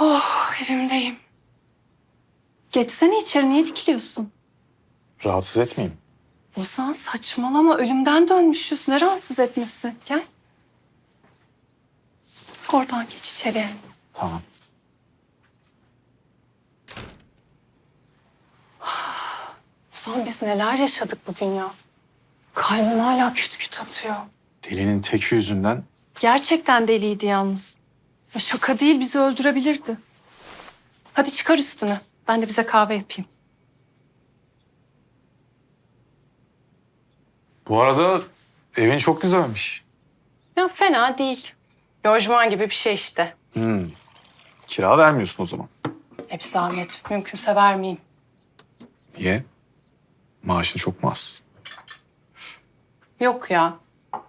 Oh evimdeyim. Geçsene içeri niye dikiliyorsun? Rahatsız etmeyeyim. Ozan saçmalama ölümden dönmüşüz. Ne rahatsız etmişsin. Gel. Oradan geç içeriye. Tamam. Ozan biz neler yaşadık bugün ya. Kalbim hala küt küt atıyor. Delinin teki yüzünden Gerçekten deliydi yalnız. Ya şaka değil bizi öldürebilirdi. Hadi çıkar üstünü. Ben de bize kahve yapayım. Bu arada evin çok güzelmiş. Ya fena değil. Lojman gibi bir şey işte. Hmm. Kira vermiyorsun o zaman. Hep zahmet. Mümkünse vermeyeyim. Niye? Maaşın çok mu az? Yok ya.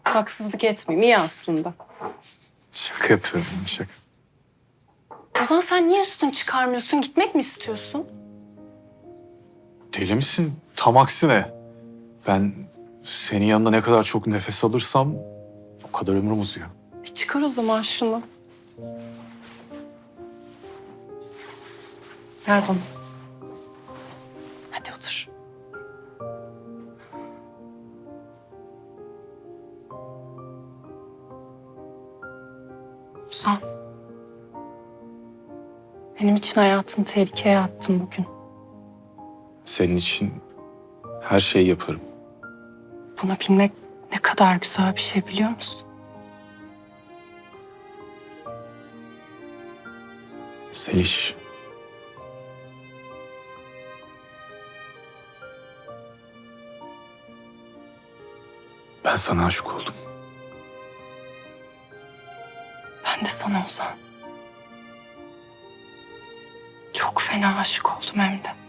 Haksızlık etmeyeyim. İyi aslında. Şaka yapıyorum şaka. O zaman sen niye üstünü çıkarmıyorsun? Gitmek mi istiyorsun? Deli misin? Tam aksine. Ben senin yanında ne kadar çok nefes alırsam o kadar ömrüm uzuyor. E çıkar o zaman şunu. Ver bana. Ozan. Benim için hayatını tehlikeye attın bugün. Senin için her şeyi yaparım. Bunu bilmek ne kadar güzel bir şey biliyor musun? Seliş. Ben sana aşık oldum. Ben de sana Ozan. Çok fena aşık oldum hem de.